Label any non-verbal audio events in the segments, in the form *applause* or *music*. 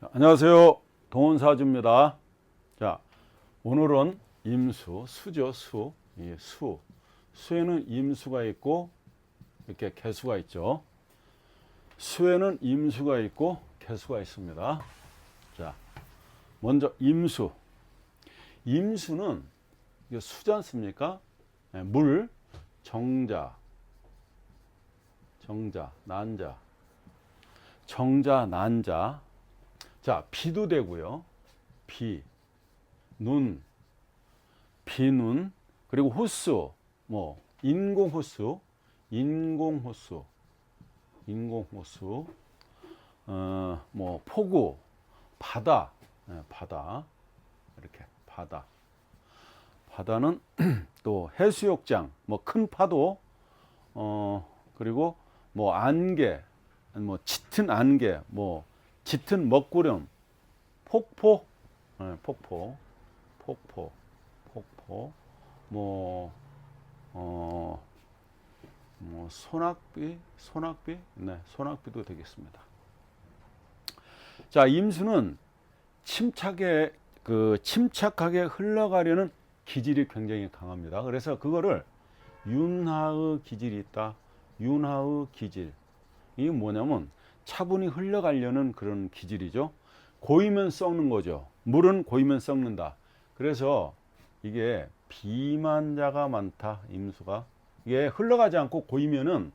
안녕하세요. 동원사주입니다. 자, 오늘은 임수, 수죠, 수. 이 수. 수에는 임수가 있고, 이렇게 개수가 있죠. 수에는 임수가 있고, 개수가 있습니다. 자, 먼저 임수. 임수는 수지 않습니까? 네, 물, 정자, 정자, 난자, 정자, 난자. 자, 비도 되고요. 비, 눈, 비눈, 그리고 호수, 뭐 인공 호수, 인공 호수, 인공 호수, 어, 뭐 폭우, 바다, 예, 바다 이렇게 바다. 바다는 *clears throat* 또 해수욕장, 뭐 큰 파도, 어 그리고 뭐 안개, 뭐 짙은 안개, 뭐 짙은 먹구름, 폭포, 예, 폭포, 폭포, 폭포, 뭐, 어, 뭐, 소낙비, 소낙비, 네, 소낙비도 되겠습니다. 자, 임수는 침착에, 그, 침착하게 흘러가려는 기질이 굉장히 강합니다. 그래서 그거를 윤하의 기질이 있다. 윤하의 기질. 이게 뭐냐면 차분히 흘러가려는 그런 기질이죠. 고이면 썩는 거죠. 물은 고이면 썩는다. 그래서 이게 비만자가 많다. 임수가 이게 흘러가지 않고 고이면은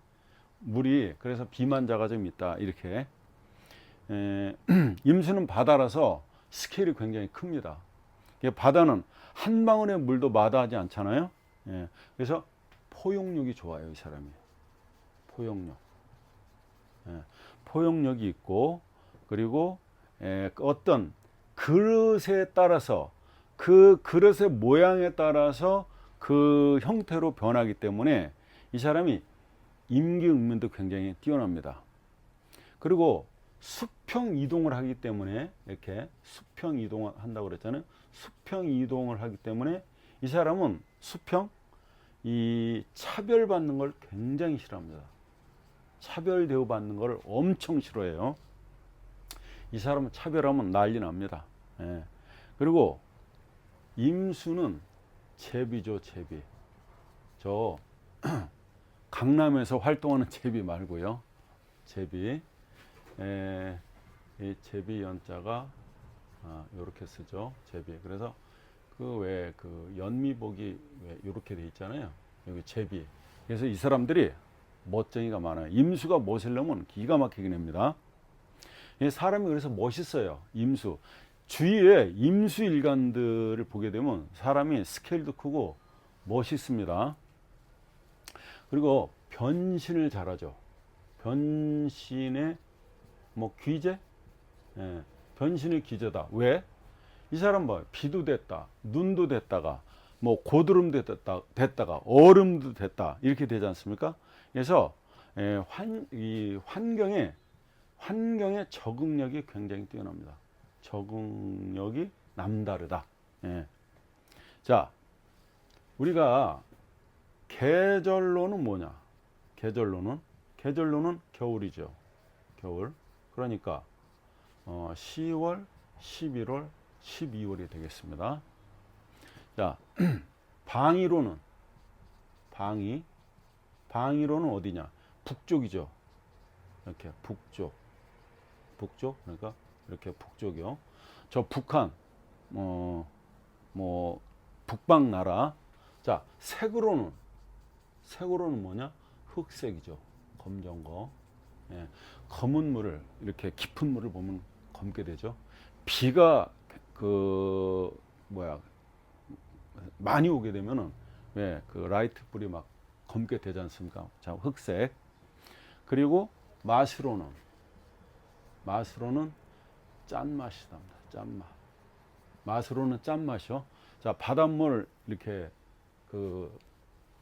물이 그래서 비만자가 좀 있다. 이렇게 에, *clears throat* 임수는 바다라서 스케일이 굉장히 큽니다. 바다는 한 방울의 물도 마다하지 않잖아요. 예, 그래서 포용력이 좋아요. 이 사람이 포용력. 예, 포용력이 있고 그리고 에, 어떤 그릇에 따라서 그 그릇의 모양에 따라서 그 형태로 변하기 때문에 이 사람이 임기응면도 굉장히 뛰어납니다. 그리고 수평 이동을 하기 때문에 이렇게 수평 이동을 한다고 그랬잖아요. 수평 이동을 하기 때문에 이 사람은 수평 이 차별받는 걸 굉장히 싫어합니다. 차별 대우받는 걸 엄청 싫어해요. 이 사람은 차별하면 난리 납니다. 예. 그리고 임수는 제비죠, 제비. 저 *clears throat* 강남에서 활동하는 제비 말고요. 제비. 에, 이 제비 연자가 아, 요렇게 쓰죠. 제비. 그래서 그 왜 그 연미복이 왜 요렇게 돼 있잖아요. 여기 제비. 그래서 이 사람들이 멋쟁이가 많아요. 임수가 멋이려면 기가 막히게 냅니다. 이 사람이 그래서 멋있어요. 임수. 주위에 임수 일간들을 보게 되면 사람이 스케일도 크고 멋있습니다. 그리고 변신을 잘하죠. 변신의 뭐 귀재? 예, 변신의 기재다. 왜? 이 사람 봐. 비도 됐다. 눈도 됐다가 뭐 고드름 됐다, 됐다가 얼음도 됐다. 이렇게 되지 않습니까? 그래서 예, 환, 이 환경에 환경의 적응력이 굉장히 뛰어납니다. 적응력이 남다르다. 예. 자, 우리가 계절로는 뭐냐? 계절로는 계절로는 겨울이죠. 겨울. 그러니까 어, 10월, 11월, 12월이 되겠습니다. 자, *clears throat* 방위로는 방위 방위로는 어디냐? 북쪽이죠. 이렇게 북쪽. 북쪽 그러니까 이렇게 북쪽이요. 저 북한 어, 뭐 북방 나라. 자, 색으로는 색으로는 뭐냐? 흑색이죠. 검정 거. 예, 검은 물을 이렇게 깊은 물을 보면 검게 되죠. 비가 그 뭐야 많이 오게 되면은 왜그 라이트 불이 막 검게 되지 않습니까? 자, 흑색. 그리고 맛으로는 맛으로는 짠맛이 납니다. 짠맛. 맛으로는 짠맛이요. 자, 바닷물 이렇게 그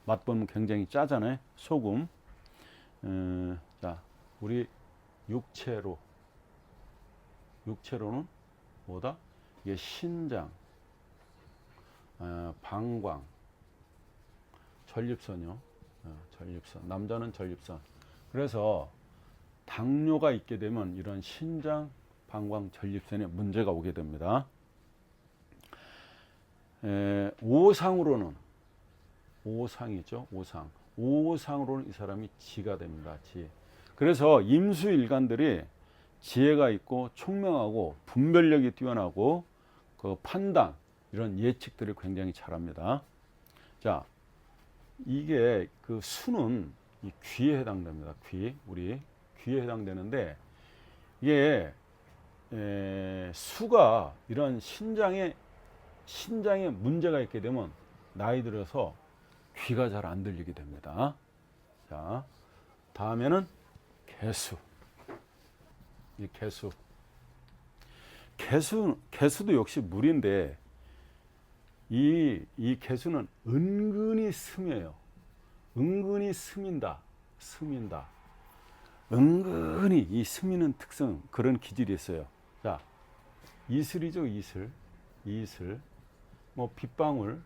맛보면 굉장히 짜잖아요. 소금. 음, 자, 우리 육체로 육체로는 뭐다? 이게 신장, 어, 방광, 전립선이요. 어, 전립선. 남자는 전립선. 그래서 당뇨가 있게 되면 이런 신장, 방광 전립선에 문제가 오게 됩니다. 에, 오상으로는 오상이죠. 오상. 오상으로는 이 사람이 지가 됩니다. 지. 그래서 임수일간들이 지혜가 있고 총명하고 분별력이 뛰어나고 그 판단 이런 예측들을 굉장히 잘합니다. 자, 이게 그 수는 이 귀에 해당됩니다. 귀 우리 귀에 해당되는데 이게 에, 수가 이런 신장에 신장에 문제가 있게 되면 나이 들어서 귀가 잘 안 들리게 됩니다. 자, 다음에는 개수. 이 개수. 개수 개수도 역시 물인데 이, 이 개수는 은근히 스며요. 은근히 스민다. 스민다. 은근히 이 스미는 특성, 그런 기질이 있어요. 자, 이슬이죠, 이슬. 이슬. 뭐, 빗방울.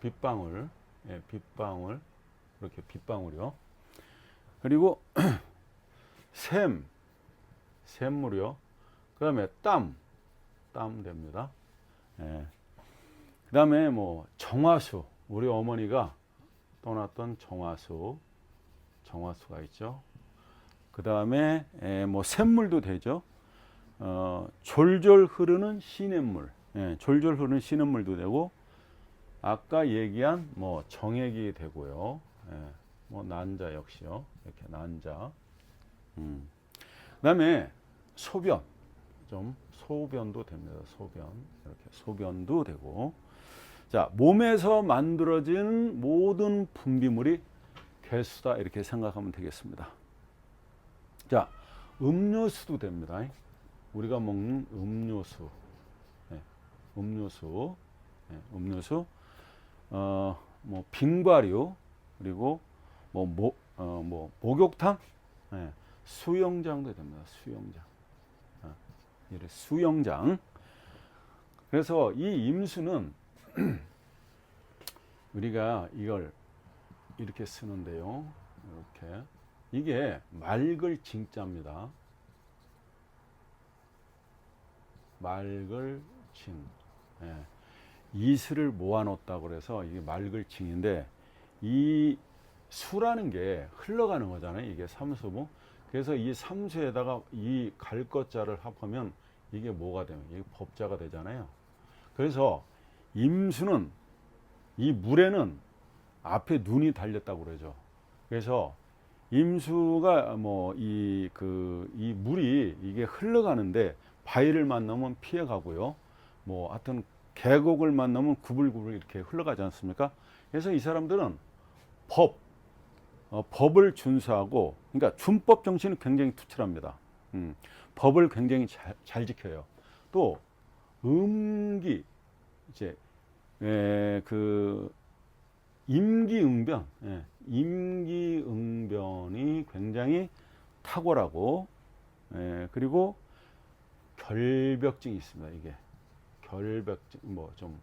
빗방울. 예, 빗방울. 이렇게 빗방울이요. 그리고 *clears throat* 샘. 샘물이요. 그 다음에 땀. 땀 됩니다. 예. 그 다음에 뭐 정화수. 우리 어머니가 떠났던 정화수. 정화수가 있죠. 그 다음에 뭐 샘물도 되죠. 어, 졸졸 흐르는 시냇물. 예, 졸졸 흐르는 시냇물도 되고 아까 얘기한 뭐 정액이 되고요. 예, 뭐 난자 역시요. 이렇게 난자. 음. 그 다음에 소변. 좀 소변도 됩니다. 소변. 이렇게 소변도 되고 자, 몸에서 만들어진 모든 분비물이 개수다 이렇게 생각하면 되겠습니다. 자, 음료수도 됩니다. 우리가 먹는 음료수, 네, 음료수, 네, 음료수, 어, 뭐 빙과류 그리고 뭐, 모, 어, 뭐 목욕탕, 네, 수영장도 됩니다. 수영장, 어, 이래 수영장. 그래서 이 임수는 *clears throat* 우리가 이걸 이렇게 쓰는데요. 이렇게 이게 맑을 징자입니다. 맑을 징. 예. 이슬을 모아놓았다고 그래서 이게 맑을 징인데 이 수라는 게 흘러가는 거잖아요. 이게 삼수부. 그래서 이 삼수에다가 이 갈 것자를 합하면 이게 뭐가 되면 이게 법자가 되잖아요. 그래서 임수는 이 물에는 앞에 눈이 달렸다고 그러죠. 그래서 임수가 뭐 이 그 이 물이 이게 흘러가는데 바위를 만나면 피해 가고요. 뭐 하여튼 계곡을 만나면 구불구불 이렇게 흘러가지 않습니까? 그래서 이 사람들은 법, 어, 법을 준수하고, 그러니까 준법 정신은 굉장히 투철합니다. 음, 법을 굉장히 잘, 잘 지켜요. 또 음기 이제 에, 그 임기응변, 예, 임기응변이 굉장히 탁월하고 예, 그리고 결벽증이 있습니다. 이게 결벽증 뭐 좀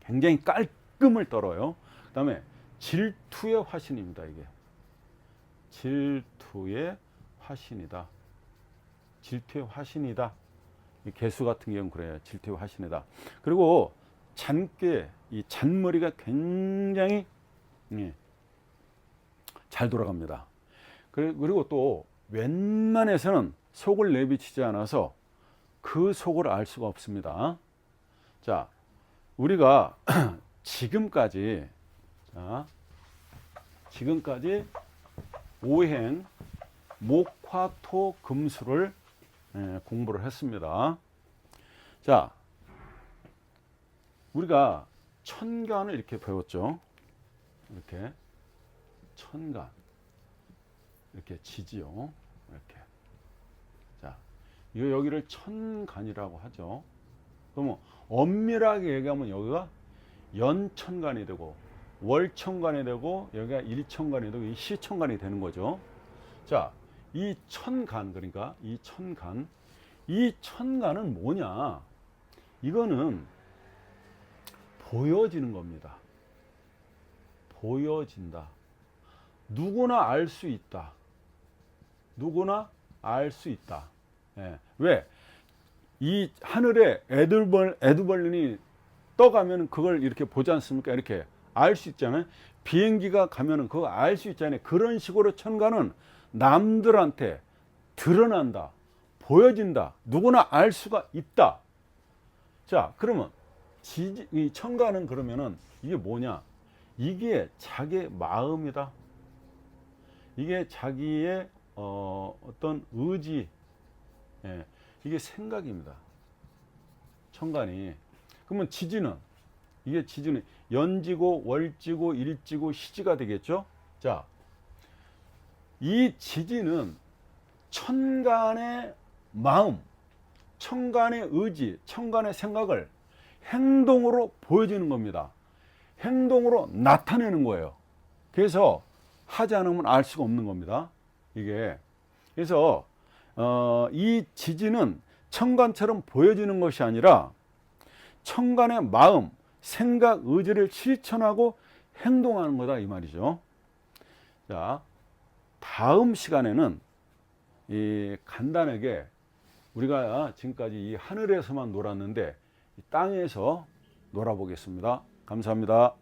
굉장히 깔끔을 떨어요. 그다음에 질투의 화신입니다. 이게 질투의 화신이다. 질투의 화신이다. 이 개수 같은 경우는 그래요. 질투의 화신이다. 그리고 잔꾀, 이 잔머리가 굉장히 예, 잘 돌아갑니다. 그리고 또 웬만해서는 속을 내비치지 않아서 그 속을 알 수가 없습니다. 자, 우리가 *clears throat* 지금까지 자, 지금까지 오행 목화토 금수를 예, 공부를 했습니다. 자, 우리가 천간을 이렇게 배웠죠. 이렇게 천간 이렇게 지지요. 이렇게 자, 이 여기를 천간이라고 하죠. 그러면 엄밀하게 얘기하면 여기가 연천간이 되고 월천간이 되고 여기가 일천간이 되고 이 시천간이 되는 거죠. 자, 이 천간 그러니까 이 천간 이 천간은 뭐냐? 이거는 보여지는 겁니다. 보여진다. 누구나 알 수 있다. 누구나 알 수 있다. 예. 왜? 이 하늘에 에드벌, 에드벌린이 떠가면 그걸 이렇게 보지 않습니까? 이렇게 알 수 있잖아요. 비행기가 가면은 그거 알 수 있잖아요. 그런 식으로 천간은 남들한테 드러난다. 보여진다. 누구나 알 수가 있다. 자, 그러면 지지, 이 천간은 그러면은 이게 뭐냐? 이게 자기의 마음이다. 이게 자기의 어, 어떤 의지, 예, 이게 생각입니다. 천간이. 그러면 지지는 이게 지지는 연지고 월지고 일지고 시지가 되겠죠. 자, 이 지지는 천간의 마음, 천간의 의지, 천간의 생각을 행동으로 보여주는 겁니다. 행동으로 나타내는 거예요. 그래서 하지 않으면 알 수가 없는 겁니다. 이게 그래서 어, 이 지지는 천간처럼 보여지는 것이 아니라 천간의 마음, 생각, 의지를 실천하고 행동하는 거다 이 말이죠. 자, 다음 시간에는 이 간단하게 우리가 지금까지 이 하늘에서만 놀았는데 이 땅에서 놀아보겠습니다. 감사합니다.